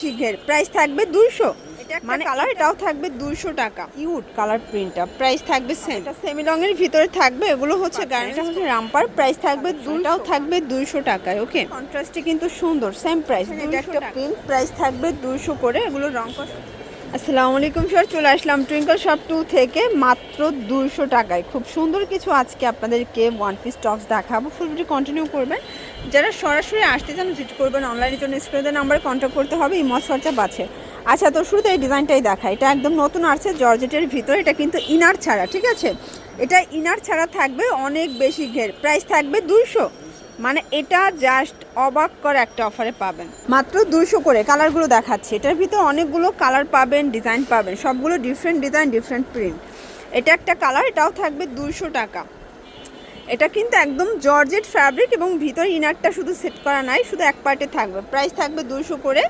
শিখের price থাকবে দুইশো। মানে কালার এটাও থাকবে দুইশো টাকা। কিউট কালার প্রিন্টটা প্রাইস থাকবে সেম এটা সেমি রঙের ভিতরে থাকবে এগুলো হচ্ছে গার্মেন্টস হচ্ছে রামপার প্রাইস থাকবে দুটাও থাকবে দুইশো টাকায় ওকে কন্ট্রাস্টে কিন্তু সুন্দর সেম প্রাইস এটা একটা প্রিন্ট প্রাইস থাকবে দুইশো করে এগুলো রং আসসালামু আলাইকুম স্যার চলে আসলাম টুইঙ্কল শপ টু থেকে মাত্র দুশো টাকায়। খুব সুন্দর কিছু আজকে আপনাদেরকে ওয়ান পিস টপস দেখাবো। ফুল ভিডিও কন্টিনিউ করবেন। যারা সরাসরি আসতে চান ভিজিট করবেন অনলাইনের জন্য। স্ক্রিনের নাম্বারে কন্ট্যাক্ট করতে হবে ইমস খরচা বাছে। আচ্ছা তো শুরুতে এই ডিজাইনটাই দেখা। এটা একদম নতুন আসছে জর্জেটের ভিতরে। এটা কিন্তু ইনার ছাড়া, ঠিক আছে? এটা ইনার ছাড়া থাকবে, অনেক বেশি ঘের। প্রাইস থাকবে দুইশো। মানে এটা জাস্ট অবাক করে একটা অফারে পাবেন। মাত্র দুশো করে কালারগুলো দেখাচ্ছে। এটার ভিতরে অনেকগুলো কালার পাবেন ডিজাইন পাবেন, সবগুলো ডিফারেন্ট ডিজাইন ডিফারেন্ট প্রিন্ট এটা একটা কালার এটাও থাকবে দুশো টাকা। এটা কিন্তু একদম জর্জেট ফ্যাব্রিক এবং ভিতর ইনারটা শুধু সেট করা নাই, শুধু এক পার্টে থাকবে। প্রাইস থাকবে দুশো করে।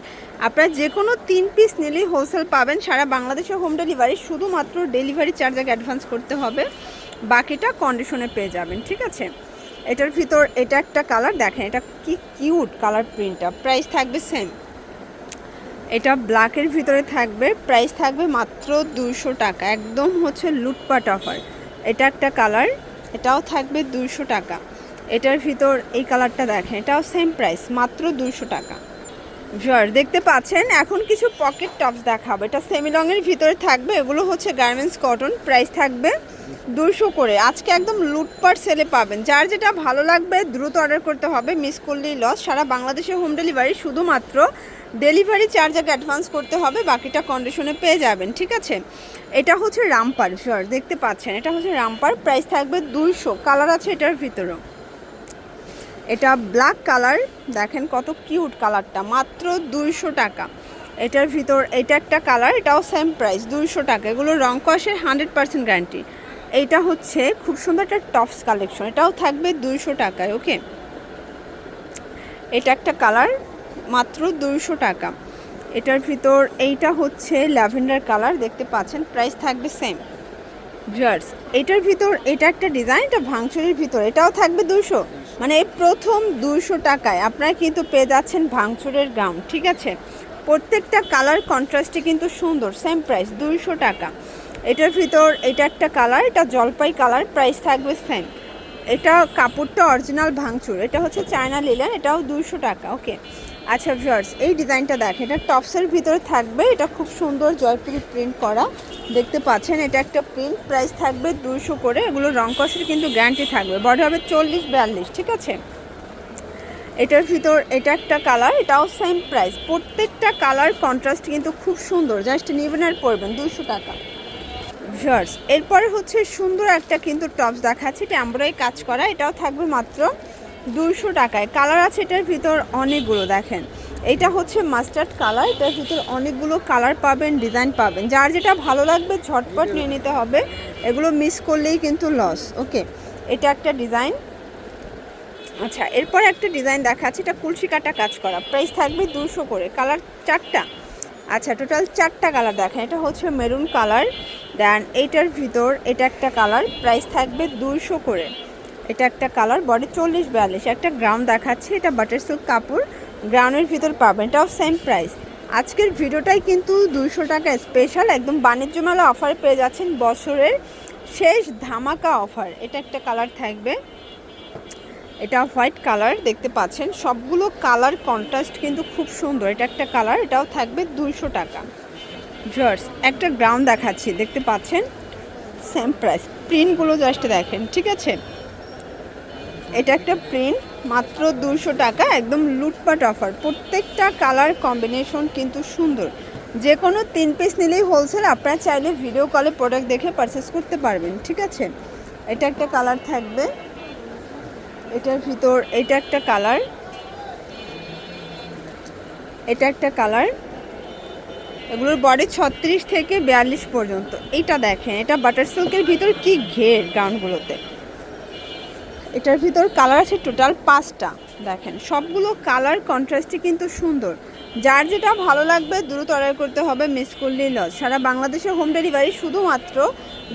আপনারা যে কোনো তিন পিস নিলেই হোলসেল পাবেন। সারা বাংলাদেশের হোম ডেলিভারি শুধুমাত্র ডেলিভারি চার্জ আগে অ্যাডভান্স করতে হবে। বাকিটা কন্ডিশনে পেয়ে যাবেন, ঠিক আছে? এটার ভিতর এটা একটা কালার দেখেন এটা কি কিউট কালার প্রিন্টটা প্রাইস থাকবে সেম এটা ব্ল্যাকের ভিতরে থাকবে প্রাইস থাকবে মাত্র দুইশো টাকা। একদম হচ্ছে লুটপাট অফার এটা একটা কালার এটাও থাকবে দুইশো টাকা। এটার ভিতর এই কালারটা দেখেন, এটাও সেম প্রাইস মাত্র দুইশো টাকা। ভিউয়ার দেখতে পাচ্ছেন, এখন কিছু পকেট টপস দেখাবো। এটা সেমি রঙের ভিতরে থাকবে, এগুলো হচ্ছে গার্মেন্টস কটন প্রাইস থাকবে দুশো করে। আজকে একদম লুটপাট সেলে পাবেন। যার যেটা ভালো লাগবে, দ্রুত অর্ডার করতে হবে মিস করলেই লস সারা বাংলাদেশে হোম ডেলিভারি শুধুমাত্র ডেলিভারি চার্জ আগে অ্যাডভান্স করতে হবে, বাকিটা কন্ডিশনে পেয়ে যাবেন, ঠিক আছে? এটা হচ্ছে রামপার ভিউয়ার দেখতে পাচ্ছেন, এটা হচ্ছে রামপার প্রাইস থাকবে দুইশো। কালার আছে এটার ভিতরেও। এটা ব্ল্যাক কালার দেখেন কত কিউট কালারটা মাত্র দুইশো টাকা। এটার ভিতর, এটা একটা কালার এটাও সেম প্রাইস দুইশো টাকা। এগুলো রং কষের হান্ড্রেড পার্সেন্ট গ্যারান্টি এইটা হচ্ছে খুব সুন্দর একটা টপস কালেকশন এটাও থাকবে দুইশো টাকায় ওকে এটা একটা কালার মাত্র দুইশো টাকা। এটার ভিতর, এইটা হচ্ছে ল্যাভেন্ডার কালার দেখতে পাচ্ছেন প্রাইস থাকবে সেম ভিউয়ার্স এটার ভিতর, এটা একটা ডিজাইন এটা ভাঙচুরের ভিতর, এটাও থাকবে দুশো মানে প্রথম দুশো টাকায় আপনারা কিন্তু পেয়ে যাচ্ছেন ভাঙচুরের গাউন, ঠিক আছে? প্রত্যেকটা কালার কন্ট্রাস্টে কিন্তু সুন্দর সেম প্রাইস দুইশো টাকা। এটার ভিতর এটা একটা কালার, এটা জলপাই কালার প্রাইস থাকবে সেম এটা কাপড়টা অরিজিনাল ভাঙচুর। এটা হচ্ছে চায়না লিলেন এটাও দুইশো টাকা ওকে আচ্ছা ভিউয়ার্স এই ডিজাইনটা দেখ, এটা টপসের ভিতরে থাকবে, এটা খুব সুন্দর জয়পুরি প্রিন্ট করা, দেখতে পাচ্ছেন, এটা একটা প্রিন্ট প্রাইস থাকবে দুইশো করে, এগুলো রং কষের কিন্তু গ্যারান্টি থাকবে বডি হবে চল্লিশ বিয়াল্লিশ, ঠিক আছে? এটার ভিতর, এটা একটা কালার এটাও সেম প্রাইস প্রত্যেকটা কালার কন্ট্রাস্ট কিন্তু খুব সুন্দর জাস্ট নেবেন আর পরবেন দুশো টাকা। ভিউয়ার্স এরপরে হচ্ছে সুন্দর একটা কিন্তু টপস দেখাচ্ছে। এটা এমব্রয়ডারি কাজ করা, এটাও থাকবে মাত্র দুইশো টাকায়। কালার আছে এটার ভিতর অনেকগুলো, দেখেন। এটা হচ্ছে মাস্টার্ড কালার এটার ভিতর অনেকগুলো কালার পাবেন ডিজাইন পাবেন। যার যেটা ভালো লাগবে, ঝটপট নিয়ে নিতে হবে। এগুলো মিস করলেই কিন্তু লস ওকে এটা একটা ডিজাইন আচ্ছা এরপর একটা ডিজাইন দেখাচ্ছে, এটা কুলসি কাটা কাজ করা। প্রাইস থাকবে দুশো করে। কালার চারটা? আচ্ছা টোটাল চারটা কালার দেখেন এটা হচ্ছে মেরুন কালার দেন এইটার ভিতর এটা একটা কালার প্রাইস থাকবে দুইশো করে। এটা একটা কালার বডি চল্লিশ বিয়াল্লিশ। একটা গ্রাউন্ড দেখাচ্ছে, এটা বাটার সিল্ক কাপড় গ্রাউন্ডের ভিতর পাবেন, এটাও সেম প্রাইস আজকের ভিডিওটাই কিন্তু দুইশো টাকা স্পেশাল একদম বাণিজ্য মেলা অফার পেয়ে যাচ্ছেন বছরের শেষ ধামাকা অফার এটা একটা কালার থাকবে। এটা হোয়াইট কালার, দেখতে পাচ্ছেন। সবগুলো কালার কন্ট্রাস্ট কিন্তু খুব সুন্দর। এটা একটা কালার, এটাও থাকবে দুইশো টাকা। জার্স একটা গ্রাউন্ড দেখাচ্ছি, দেখতে পাচ্ছেন? সেম প্রাইস প্রিন্টগুলো জাস্ট দেখেন, ঠিক আছে? এটা একটা প্রিন্ট মাত্র দুশো টাকা, একদম লুটপাট অফার প্রত্যেকটা কালার কম্বিনেশন কিন্তু সুন্দর। যে কোনো তিন পিস নিলেই হোলসেল আপনারা চাইলে ভিডিও কলে প্রোডাক্ট দেখে পারচেস করতে পারবেন, ঠিক আছে? এটা একটা কালার থাকবে। এটার ভিতর, এটা একটা কালার। এটা একটা কালার। এগুলোর বডি ছত্রিশ থেকে বিয়াল্লিশ পর্যন্ত। এটা দেখেন, এটা বাটার সিল্কের ভিতর কি ঘের গাউনগুলোতে এটার ভিতর কালার আছে টোটাল পাঁচটা। দেখেন, সবগুলো কালার কন্ট্রাস্টই কিন্তু সুন্দর। যার যেটা ভালো লাগবে, দ্রুত অর্ডার করতে হবে মিস করলেই লস সারা বাংলাদেশে হোম ডেলিভারি শুধুমাত্র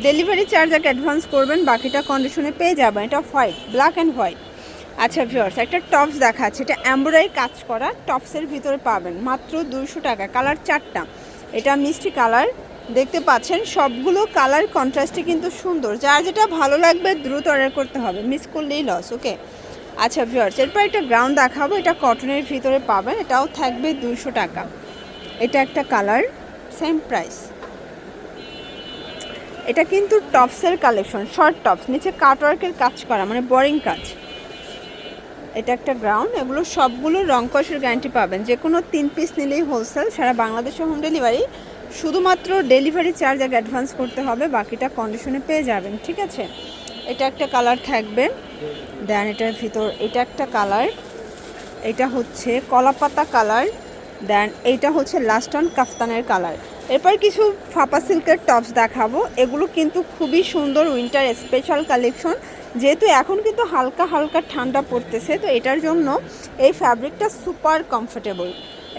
ডেলিভারি চার্জ এক অ্যাডভান্স করবেন, বাকিটা কন্ডিশনে পেয়ে যাবেন। এটা হোয়াইট ব্ল্যাক অ্যান্ড হোয়াইট আচ্ছা ভিউয়ার্স একটা টপস দেখাচ্ছে এটা এমব্রয়ডারি কাজ করা টপসের ভিতরে পাবেন, মাত্র দুশো টাকা কালার চারটা। এটা মিষ্টি কালার দেখতে পাচ্ছেন, সবগুলো কালার কন্ট্রাস্টে কিন্তু সুন্দর। যার যেটা ভালো লাগবে, দ্রুত অর্ডার করতে হবে মিস করলেই লস ওকে আচ্ছা ভিউয়ার্স এরপর একটা গ্রাউন্ড দেখাবো, এটা কটনের ভিতরে পাবেন, এটাও থাকবে দুশো টাকা। এটা একটা কালার সেম প্রাইস এটা কিন্তু টপসের কালেকশন শর্ট টপস নিচে কাটওয়ার্কের কাজ করা মানে বোরিং কাজ। এটা একটা গ্রাউন্ড এগুলো সবগুলো রং কষের গ্যারান্টি পাবেন। যে কোনো তিন পিস নিলেই হোলসেল সারা বাংলাদেশে হোম ডেলিভারি শুধুমাত্র ডেলিভারি চার্জ আগে অ্যাডভান্স করতে হবে, বাকিটা কন্ডিশনে পেয়ে যাবেন, ঠিক আছে? এটা একটা কালার থাকবে। দেন এটার ভিতর, এটা একটা কালার এটা হচ্ছে কলাপাতা কালার দেন এইটা হচ্ছে লাস্ট অন কাফতানের কালার এরপর কিছু ফাপা সিল্কের টপস দেখাবো। এগুলো কিন্তু খুবই সুন্দর উইন্টার স্পেশাল কালেকশন যেহেতু এখন কিন্তু হালকা হালকা ঠান্ডা পড়তেছে, তো এটার জন্য এই ফ্যাব্রিকটা সুপার কমফোর্টেবল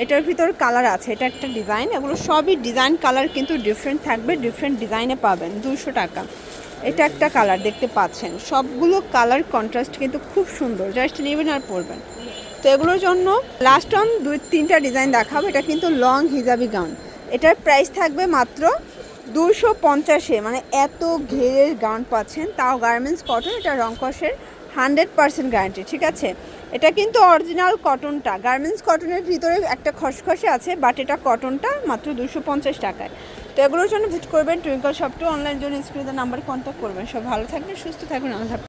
এটার ভিতর কালার আছে, এটা একটা ডিজাইন এগুলো সবই ডিজাইন কালার কিন্তু ডিফারেন্ট থাকবে ডিফারেন্ট ডিজাইনে পাবেন দুশো টাকা। এটা একটা কালার দেখতে পাচ্ছেন। সবগুলো কালার কন্ট্রাস্ট কিন্তু খুব সুন্দর জাস্ট নেবেন আর পরবেন। তো এগুলোর জন্য লাস্ট অন দুই তিনটা ডিজাইন দেখাবো। এটা কিন্তু লং হিজাবি গাউন এটার প্রাইস থাকবে মাত্র দুশো পঞ্চাশে মানে এত ঘেরের গাউন পাচ্ছেন, তাও গার্মেন্টস কটন এটা রংকসের হান্ড্রেড পার্সেন্ট গ্যারান্টি ঠিক আছে? এটা কিন্তু অরিজিনাল কটনটা গার্মেন্টস কটনের ভিতরে একটা খসখসে আছে বাট এটা কটনটা মাত্র দুশো পঞ্চাশ টাকায়। তো এগুলোর জন্য ভিজিট করবেন টুইঙ্কল শপটু অনলাইন জন্য স্ক্রিনের নাম্বার কন্ট্যাক্ট করবেন। সব ভালো থাকবেন, সুস্থ থাকবেন হাফেজ।